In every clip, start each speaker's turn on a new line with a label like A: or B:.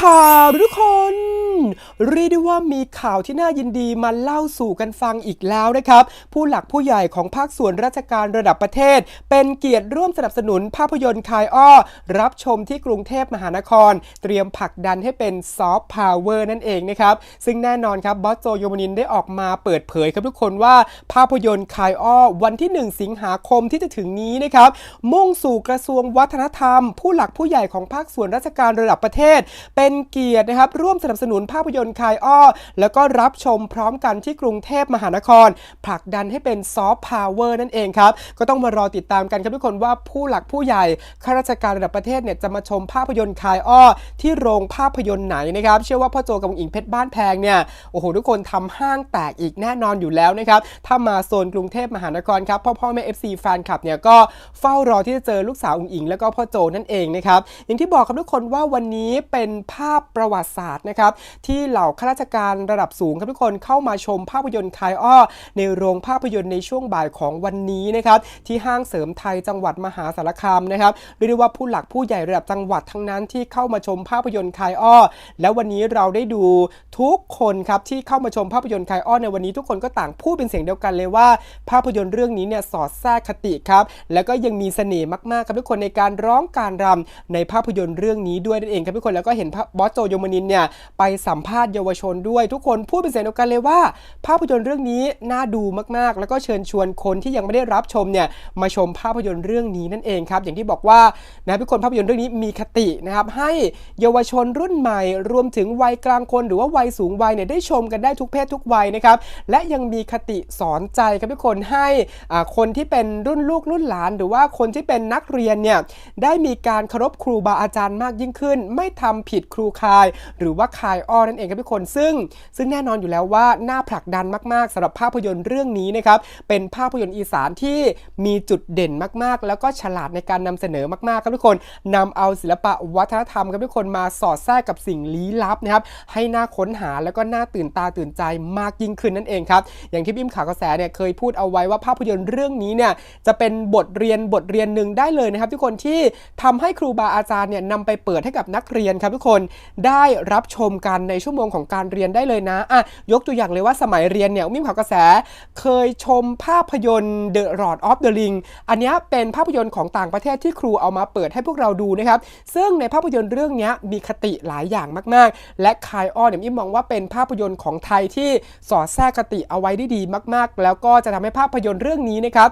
A: ข่าวทุกคน เรียกได้ว่ามีข่าวที่น่ายินดีมาเล่าสู่กันฟังอีกแล้วนะครับ ผู้หลักผู้ใหญ่ของภาคส่วนราชการระดับประเทศ เป็นเกียรติร่วมสนับสนุนภาพยนตร์คายอ้อ รับชมที่กรุงเทพมหานคร เตรียมผลักดันให้เป็นซอฟต์พาวเวอร์นั่นเองนะครับ ซึ่งแน่นอนครับบอสโจโยมนินได้ออกมาเปิดเผยครับทุกคนว่าภาพยนตร์คายอ้อ วันที่ 1 สิงหาคมที่จะถึงนี้นะครับมุ่งสู่กระทรวงวัฒนธรรม ผู้หลักผู้ใหญ่ของภาคส่วนราชการระดับประเทศ เป็นเกียรตินะครับร่วมสนับสนุนภาพพยนตร์คายอ้อ แล้วก็รับชมพร้อมกันที่กรุงเทพมหานคร ผลักดันให้เป็นซอฟต์พาวเวอร์นั่นเองครับ ก็ต้องมารอติดตามกันครับทุกคนว่าผู้หลักผู้ใหญ่ข้าราชการระดับประเทศเนี่ยจะมาชมภาพยนตร์คายอ้อ ที่โรงภาพยนตร์ไหนนะครับเชื่อว่าพ่อโจกับคุณอิงเพชรบ้านแพงเนี่ยโอ้โหทุกคนทำห้างแตกอีกแน่นอนอยู่แล้วนะครับถ้ามาโซนกรุงเทพมหานครครับพ่อพ่อแม่ FC แฟนคลับเนี่ยก็เฝ้ารอที่จะเจอลูกสาวอุงอิง แล้วก็พ่อโจนั่นเองนะครับอย่างที่บอกครับทุกคนว่าวันนี้เป็นภาพประวัติศาสตร์นะครับที่ที่เหล่าข้าราชการระดับสูงครับทุกคนเข้ามาชมภาพยนตร์คายอ้อ ในโรงภาพยนตร์ในช่วงบ่ายของวันนี้นะครับที่ห้างเสริมไทยจังหวัดมหาสารคามนะครับเรียกได้ว่าผู้หลักผู้ใหญ่ระดับจังหวัดทั้งนั้นที่เข้ามาชมภาพยนตร์คายอ้อ แล้ววันนี้เราได้ดูทุกคนครับที่เข้ามาชมภาพยนตร์คายอ้อในวันนี้ทุกคนก็ต่างพูดเป็นเสียงเดียวกันเลยว่า ภาพยนตร์เรื่องนี้เนี่ยสอดแทรกคติครับแล้วก็ยังมีเสน่ห์มากๆครับทุกคนในการร้องการรำในภาพยนตร์เรื่องนี้ด้วยนั่นเองครับทุกคนแล้วก็เห็นบอสโจโยมนินเนี่ยไปสัมภาษณ์เยาวชนด้วย ทุกคนพูดเป็นเสียงเดียวกันเลยว่า ภาพยนตร์เรื่องนี้น่าดูมากๆ แล้วก็เชิญชวนคนที่ยังไม่ได้รับชมเนี่ยมาชมภาพยนตร์เรื่องนี้นั่นเองครับ อย่างที่บอกว่านะทุกคนภาพยนตร์เรื่องนี้มีคตินะครับให้เยาวชนรุ่นใหม่ รวมถึงวัยกลางคนหรือว่าวัยสูงวัยเนี่ยได้ชมกันได้ทุกเพศทุกวัยนะครับและยังมีคติสอนใจครับทุกคนให้คนที่เป็นรุ่นลูกรุ่นหลาน หรือว่าคนที่เป็นนักเรียนเนี่ยได้มีการเคารพครูบาอาจารย์มากยิ่งขึ้น ไม่ทำผิดครูคาย หรือว่าคายอ้อนั่นเองครับทุกคนซึ่งซึ่งแน่นอนอยู่แล้วว่าน่าผลักดันมาก ๆสำหรับภาพยนตร์เรื่องนี้นะครับเป็นภาพยนตร์อีสานที่มีจุดเด่นมาก ๆ แล้วก็ฉลาดในการนำเสนอมากๆครับทุกคนนำเอาศิลปะวัฒนธรรมครับทุกคนมาสอดแทรกกับสิ่งลี้ลับนะครับให้น่าค้นหาแล้วก็น่าตื่นตาตื่นใจมากยิ่งขึ้นนั่นเองครับอย่างที่บิมข่าวกระแสเนี่ยเคยพูดเอาไว้ว่าภาพยนตร์เรื่องนี้เนี่ยจะเป็นบทเรียนบทเรียนหนึ่งได้เลยนะครับ ทุกคนที่ทำให้ครูบาอาจารย์เนี่ยนำไปเปิดให้กับนักเรียนครับทุกคนได้รับชมกันในชั่วโมงของการเรียนได้เลยนะอะยกตัวอย่างเลยว่าสมัยเรียนเนี่ยมิมข่าวกระแส เคยชมภาพยนตร์ The Lord of the Ring อันนี้เป็นภาพยนตร์ของต่างประเทศที่ครูเอามาเปิดให้พวกเราดูนะครับ ซึ่งในภาพยนตร์เรื่องนี้มีคติหลายอย่างมาก ๆ และคายอ้อเนี่ยมิมมองว่าเป็นภาพยนตร์ของไทยที่สอดแทรกคติเอาไว้ได้ดีมาก ๆ แล้วก็จะทำให้ภาพยนตร์เรื่องนี้นะครับ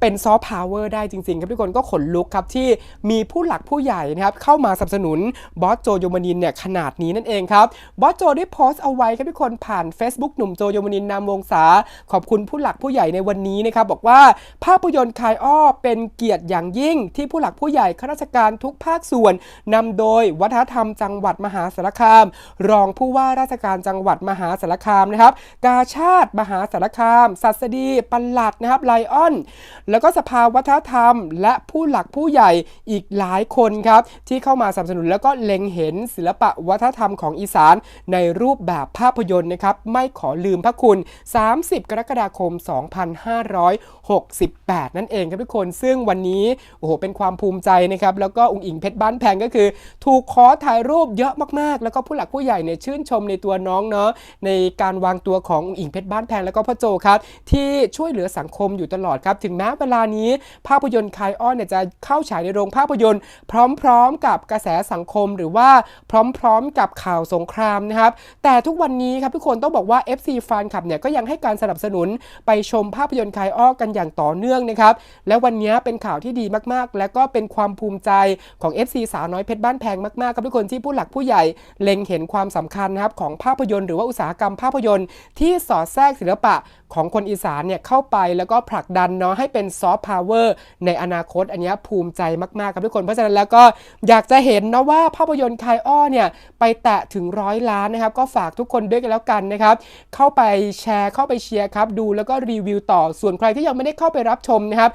A: เป็นซอฟต์พาวเวอร์ได้จริงๆ ครับทุกคนก็ขนลุกครับที่มีผู้หลักผู้ใหญ่นะครับเข้ามาสนับสนุนบอสโจโยมานินเนี่ยขนาดนี้นั่นเองครับบอสโจได้โพสต์เอาไว้ครับทุกคนผ่าน Facebook หนุ่มโจโยมานินนามวงศาขอบคุณผู้หลักผู้ใหญ่ในวันนี้นะครับบอกว่าภาพยนตร์คายอ้อเป็นเกียรติอย่างยิ่ง ที่ผู้หลักผู้ใหญ่ข้าราชการทุกภาคส่วนนำโดยวัฒนธรรมจังหวัดมหาสารคาม รองผู้ว่าราชการจังหวัดมหาสารคามนะครับกาชาติมหาสารคามสัสดีปลัดนะครับไลออนแล้วก็สภาวัฒนธรรม และผู้หลักผู้ใหญ่อีกหลายคนครับ ที่เข้ามาสนับสนุนแล้วก็เล็งเห็นศิลปะวัฒนธรรมของอีสาน ในรูปแบบภาพยนตร์นะครับ ไม่ขอลืมพระคุณ 30 กรกฎาคม 2568 นั่นเองครับทุกคนซึ่งวันนี้โอ้โหเป็นความภูมิใจนะครับแล้วก็องค์อิงเพชรบ้านแพงก็คือ ถูกขอถ่ายรูปเยอะมากๆ แล้วก็ผู้หลักผู้ใหญ่เนี่ยชื่นชมในตัวน้องเนาะในการวางตัวขององค์อิงเพชรบ้านแพงแล้วก็พ่อโจครับที่ช่วยเหลือสังคมอยู่ตลอดครับถึงแม้เวลานี้ภาพยนตร์คายอ้อนเนี่ยจะเข้าฉายในโรงภาพยนตร์ พร้อมๆกับกระแสสังคมหรือว่าพร้อมๆกับข่าวสงครามนะครับ แต่ทุกวันนี้ครับทุกคนต้องบอกว่า FC แฟนคลับเนี่ยก็ยังให้การสนับสนุนไปชมภาพยนตร์คายอ้อกันอย่างต่อเนื่องนะครับ และวันนี้เป็นข่าวที่ดีมากๆ และก็เป็นความภูมิใจของ FC สาวน้อยเพชรบ้านแพงมากๆครับทุกคนที่ผู้หลักผู้ใหญ่เล็งเห็นความสำคัญนะครับของภาพยนตร์หรือว่าอุตสาหกรรมภาพยนตร์ที่สอดแทรกศิลปะของคนอีสานเนี่ยเข้าไปแล้วก็ผลักดันเนาะให้เป็นซอฟต์พาวเวอร์ในอนาคต อันนี้ภูมิใจมากๆครับทุกคน เพราะฉะนั้นแล้วก็อยากจะเห็นนะว่าภาพยนตร์คายอ้อเนี่ยไปแตะถึงร้อยล้านนะครับ ก็ฝากทุกคนด้วยกันแล้วกันนะครับ เข้าไปแชร์เข้าไปเชียร์ครับ ดูแล้วก็รีวิวต่อส่วนใครที่ยังไม่ได้เข้าไปรับชมนะครับ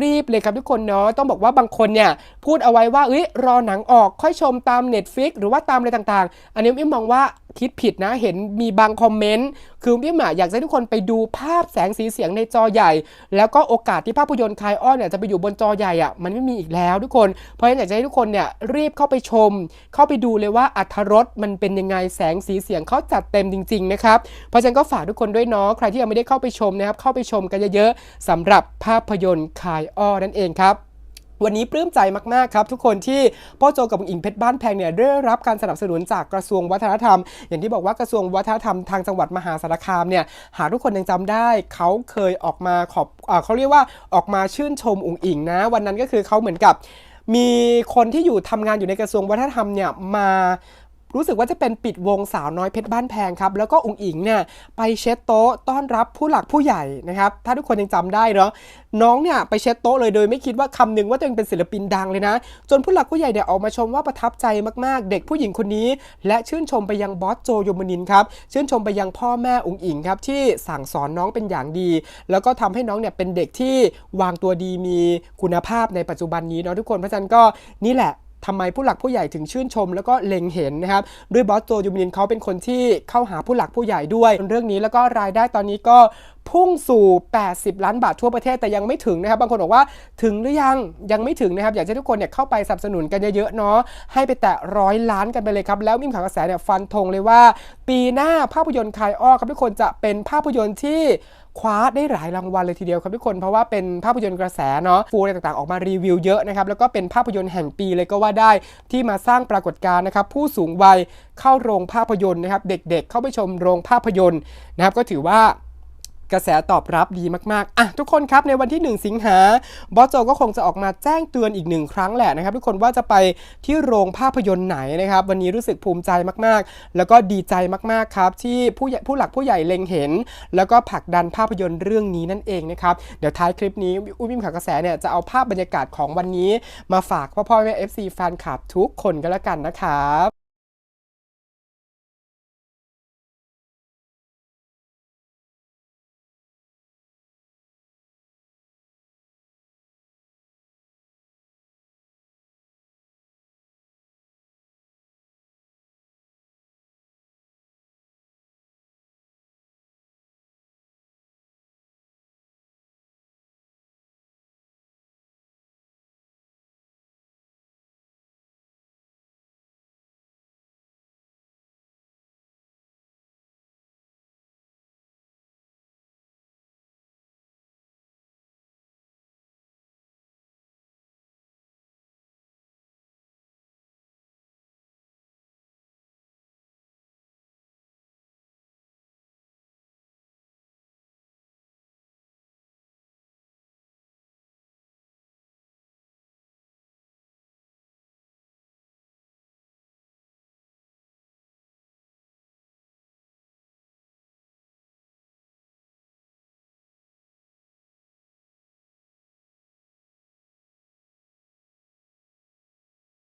A: รีบเลยครับทุกคนเนาะต้องบอกว่าบางคนเนี่ยพูดเอาไว้ว่าเอ้ยรอหนังออกค่อยชมตาม Netflix หรือว่าตามอะไรต่างๆ อันนี้ไม่มองว่าคิดผิดนะเห็นมีบางคอมเมนต์ คือพี่หมาอยากให้ทุกคนไปดูภาพแสงสีเสียงในจอใหญ่ แล้วก็โอกาสที่ภาพยนตร์คายอ้อนเนี่ยจะไปอยู่บนจอใหญ่อะมันไม่มีอีกแล้วทุกคน เพราะฉะนั้นอยากจะให้ทุกคนเนี่ยรีบเข้าไปชม เข้าไปดูเลยว่าอัธรสมันเป็นยังไงแสงสีเสียงเขาจัดเต็มจริงๆนะครับเพราะฉะนั้นก็ฝากทุกคนด้วยเนาะใครที่ยังไม่ได้เข้าไปชมนะครับเข้าไปชมกันเยอะๆสำหรับภาพยนตร์คายอ้อนั่นเองครับ วันนี้ปลื้มใจมาก ๆ ครับ ทุกคนที่พ่อโจกับอิงเพชรบ้านแพงเนี่ยได้รับการสนับสนุนจากกระทรวงวัฒนธรรม อย่างที่บอกว่ากระทรวงวัฒนธรรมทางจังหวัดมหาสารคามเนี่ยหากทุกคนยังจำได้เขาเคยออกมาขอบอเขาเรียกว่าออกมาชื่นชมอุงอิงนะ วันนั้นก็คือเขาเหมือนกับมีคนที่อยู่ทำงานอยู่ในกระทรวงวัฒนธรรมเนี่ยมา รู้สึกว่าจะเป็นปิดวงสาวน้อยเพชรบ้านแพงครับแล้วก็อุงอิงเนี่ยไปเช็ดโต๊ะต้อนรับผู้หลักผู้ใหญ่นะครับถ้าทุกคนยังจำได้เนาะน้องเนี่ยไปเช็ดโต๊ะเลยโดยไม่คิดว่าคำหนึ่งว่าตัวเองเป็นศิลปินดังเลยนะ จนผู้หลักผู้ใหญ่เนี่ยออกมาชมว่าประทับใจมากๆ เด็กผู้หญิงคนนี้ และชื่นชมไปยังบอสโจโยมนินครับชื่นชมไปยังพ่อแม่อุงอิงครับที่สั่งสอนน้องเป็นอย่างดี แล้วก็ทำให้น้องเนี่ยเป็นเด็กที่วางตัวดีมีคุณภาพในปัจจุบันนี้เนาะทุกคนเพราะฉะนั้นก็นี่แหละ ทำไมผู้หลักผู้ใหญ่ถึงชื่นชม แล้วก็เล็งเห็นนะครับด้วยบอสโจยูมินินเขาเป็นคนที่เข้าหาผู้หลักผู้ใหญ่ด้วยเรื่องนี้แล้วก็รายได้ตอนนี้ก็พุ่งสู่ 80 ล้านบาททั่วประเทศแต่ยังไม่ถึงนะครับ บางคนบอกว่าถึงหรือยังยังไม่ถึงนะครับ อยากให้ทุกคนเนี่ยเข้าไปสนับสนุนกันเยอะๆเนาะให้ไปแตะร้อยล้านกันไปเลยครับ แล้วมิมข่าวกระแสเนี่ยฟันธงเลยว่า ปีหน้าภาพยนตร์คายอ้อครับทุกคนจะเป็นภาพยนตร์ที่ คว้าได้หลายรางวัลเลยทีเดียวครับทุกคน เพราะว่าเป็นภาพยนตร์กระแสเนาะฟูอะไรต่างๆออกมารีวิวเยอะนะครับ แล้วก็เป็นภาพยนตร์แห่งปีเลยก็ว่าได้ที่มาสร้างปรากฏการณ์นะครับ ผู้สูงวัยเข้าโรงภาพยนตร์นะครับ เด็กๆ เข้าไปชมโรงภาพยนตร์นะครับก็ถือว่า กระแสตอบรับดีมากๆอะทุกคนครับในวันที่ 1 สิงหาบอสโจก็คงจะออกมาแจ้งเตือนอีกหนึ่งครั้งแหละนะครับ ทุกคนว่าจะไปที่โรงภาพยนตร์ไหนนะครับ วันนี้รู้สึกภูมิใจมากๆ แล้วก็ดีใจมากๆครับ ที่ผู้ผู้หลักผู้ใหญ่เล็งเห็น แล้วก็ผลักดันภาพยนตร์เรื่องนี้นั่นเองนะครับเดี๋ยวท้ายคลิปนี้อุ้มิมข่าวกระแสเนี่ยจะเอาภาพบรรยากาศของวันนี้ มาฝากพ่อพ่อแม่ FC แฟนคลับทุกคนกันละกันนะครับ